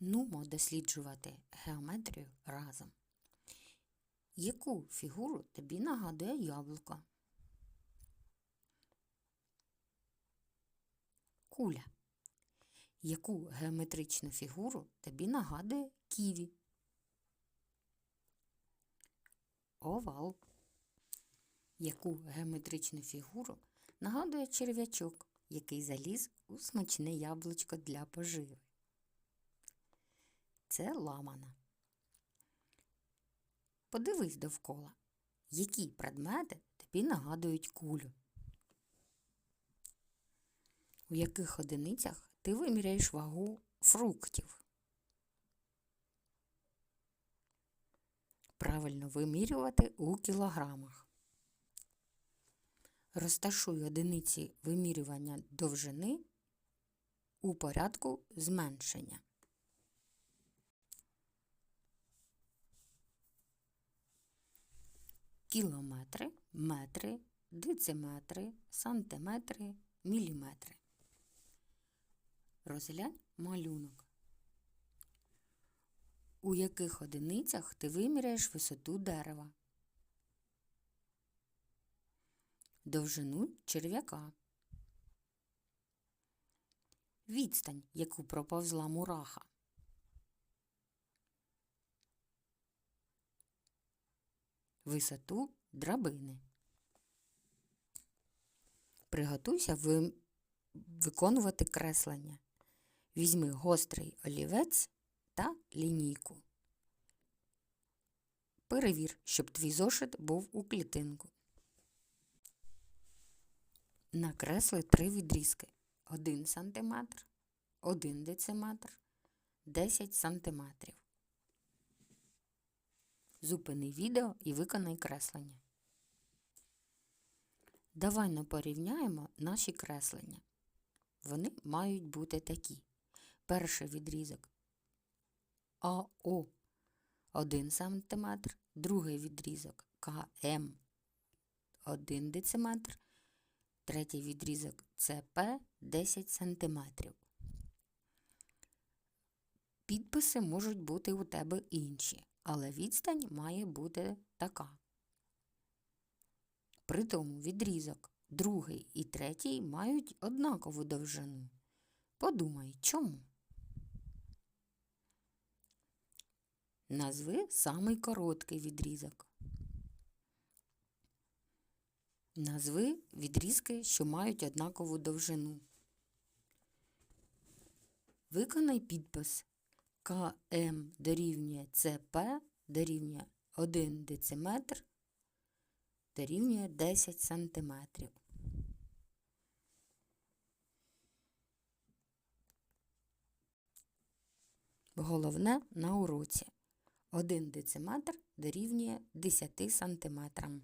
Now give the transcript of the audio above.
Нумо досліджувати геометрію разом. Яку фігуру тобі нагадує яблуко? Куля. Яку геометричну фігуру тобі нагадує ківі? Овал. Яку геометричну фігуру нагадує черв'ячок, який заліз у смачне яблучко для поживи? Це ламана. Подивись довкола, які предмети тобі нагадують кулю. У яких одиницях ти виміряєш вагу фруктів? Правильно вимірювати у кілограмах. Розташуй одиниці вимірювання довжини у порядку зменшення. Кілометри, метри, дециметри, сантиметри, міліметри. Розглянь малюнок. У яких одиницях ти виміряєш висоту дерева? Довжину черв'яка. Відстань, яку проповзла мураха. Висоту драбини. Приготуйся ви... виконувати креслення. Візьми гострий олівець та лінійку. Перевір, щоб твій зошит був у клітинку. Накресли три відрізки. 1 см, 1 дециметр, 10 см. Зупини відео і виконай креслення. Давай не порівняємо наші креслення. Вони мають бути такі. Перший відрізок АО 1 см, другий відрізок КМ 1 дециметр, третій відрізок ЦП 10 см. Підписи можуть бути у тебе інші, але відстань має бути така. При тому відрізок другий і третій мають однакову довжину. Подумай, чому? Назви самий короткий відрізок. Назви відрізки, що мають однакову довжину. Виконай підпис КМ дорівнює ЦП дорівнює 1 дециметр дорівнює 10 сантиметрів. Головне на уроці. 1 дециметр дорівнює 10 сантиметрам.